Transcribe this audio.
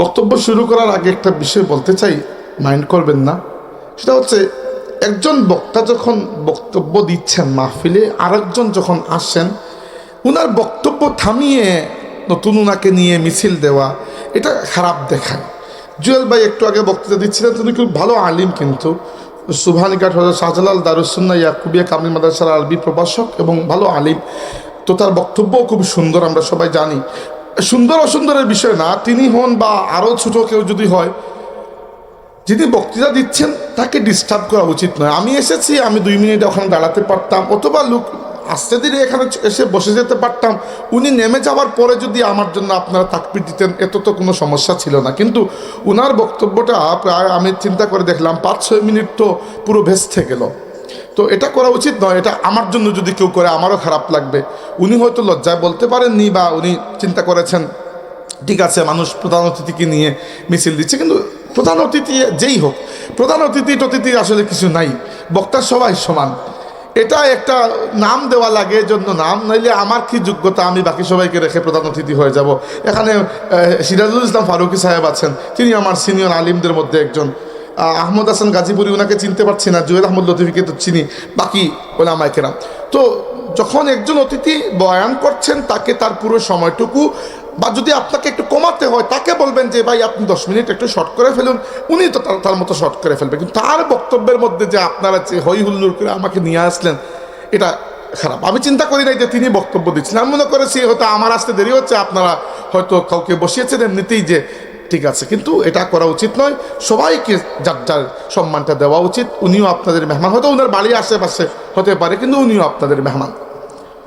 বক্তব্য শুরু করার আগে একটা বিষয় বলতে চাই মাইন্ড করবেন না। সেটা হচ্ছে, একজন বক্তা যখন বক্তব্য দিচ্ছেন মাহফিলে, আরেকজন যখন আসছেন, উনার বক্তব্য থামিয়ে নতুন উনাকে নিয়ে মিছিল দেওয়া, এটা খারাপ দেখায়। জুয়েল ভাই একটু আগে বক্তৃতা দিচ্ছিলেন, তিনি খুব ভালো আলিম কিন্তু। সুবহানিঘাট হজরত শাহজালাল দারুসুন্না ইয়াকুবিয়া কামিল মাদ্রাসার আরবি প্রভাষক এবং ভালো আলিম। তো তার বক্তব্যও খুব সুন্দর, আমরা সবাই জানি। সুন্দর অসুন্দরের বিষয় না, তিনি হন বা আরও ছোট কেউ যদি হয়, যিনি বক্তৃতা দিচ্ছেন, তাকে ডিস্টার্ব করা উচিত নয়। আমি এসেছি, আমি দুই মিনিট ওখানে দাঁড়াতে পারতাম, অথবা লোক আস্তে ধীরে এখানে এসে বসে যেতে পারতাম। উনি নেমে যাওয়ার পরে যদি আমার জন্য আপনারা তাকপির দিতেন, এত তো কোনো সমস্যা ছিল না। কিন্তু উনার বক্তব্যটা প্রায় আমি চিন্তা করে দেখলাম পাঁচ ছয় মিনিট তো পুরো ভেস্তে গেল। তো এটা করা উচিত নয়, এটা আমার জন্য যদি কেউ করে, আমারও খারাপ লাগবে। উনি হয়তো লজ্জায় বলতে পারেননি বা উনি চিন্তা করেছেন, ঠিক আছে, মানুষ প্রধান অতিথিকে নিয়ে মিছিল দিচ্ছে, কিন্তু প্রধান অতিথি যেই হোক, প্রধান অতিথি টতিথি আসলে কিছু নাই, বক্তা সবাই সমান। এটা একটা নাম দেওয়া লাগে, জন্য নাম নইলে আমার কি যোগ্যতা, আমি বাকি সবাইকে রেখে প্রধান অতিথি হয়ে যাব? এখানে সিরাজুল ইসলাম ফারুকি সাহেব আছেন, তিনি আমার সিনিয়র আলিমদের মধ্যে একজন। আহমদ হাসান গাজীপুরি ওনাকে চিনতে পারছি না জুয়েল আহমদ লতিফিকে তো চিনি, বাকি ওলামাইকেরাম তো যখন একজন অতিথি বয়ান করছেন, তাকে তার পুরো সময়টুকু, বা যদি আপনাকে একটু কমাতে হয়, তাকে বলবেন যে, ভাই, আপনি দশ মিনিট একটু শর্ট করে ফেলুন। উনি তো তার মতো শর্ট করে ফেলবে। কিন্তু তার বক্তব্যের মধ্যে যে আপনারা যে হই হুল্লোড় করে আমাকে নিয়ে আসলেন, এটা খারাপ। আমি চিন্তা করি নাই যে তিনি বক্তব্য দিচ্ছেন। আমি মনে করেছি, হয়তো আমার আসতে দেরি হচ্ছে, আপনারা হয়তো কাউকে বসিয়েছেন এমনিতেই যে ঠিক আছে, কিন্তু এটা করা উচিত নয়। সবাইকে যার যার সম্মানটা দেওয়া উচিত, উনিও আপনাদের মেহমান। হয়তো ওনার বাড়ির আশেপাশে হতে পারে, কিন্তু উনিও আপনাদের মেহমান।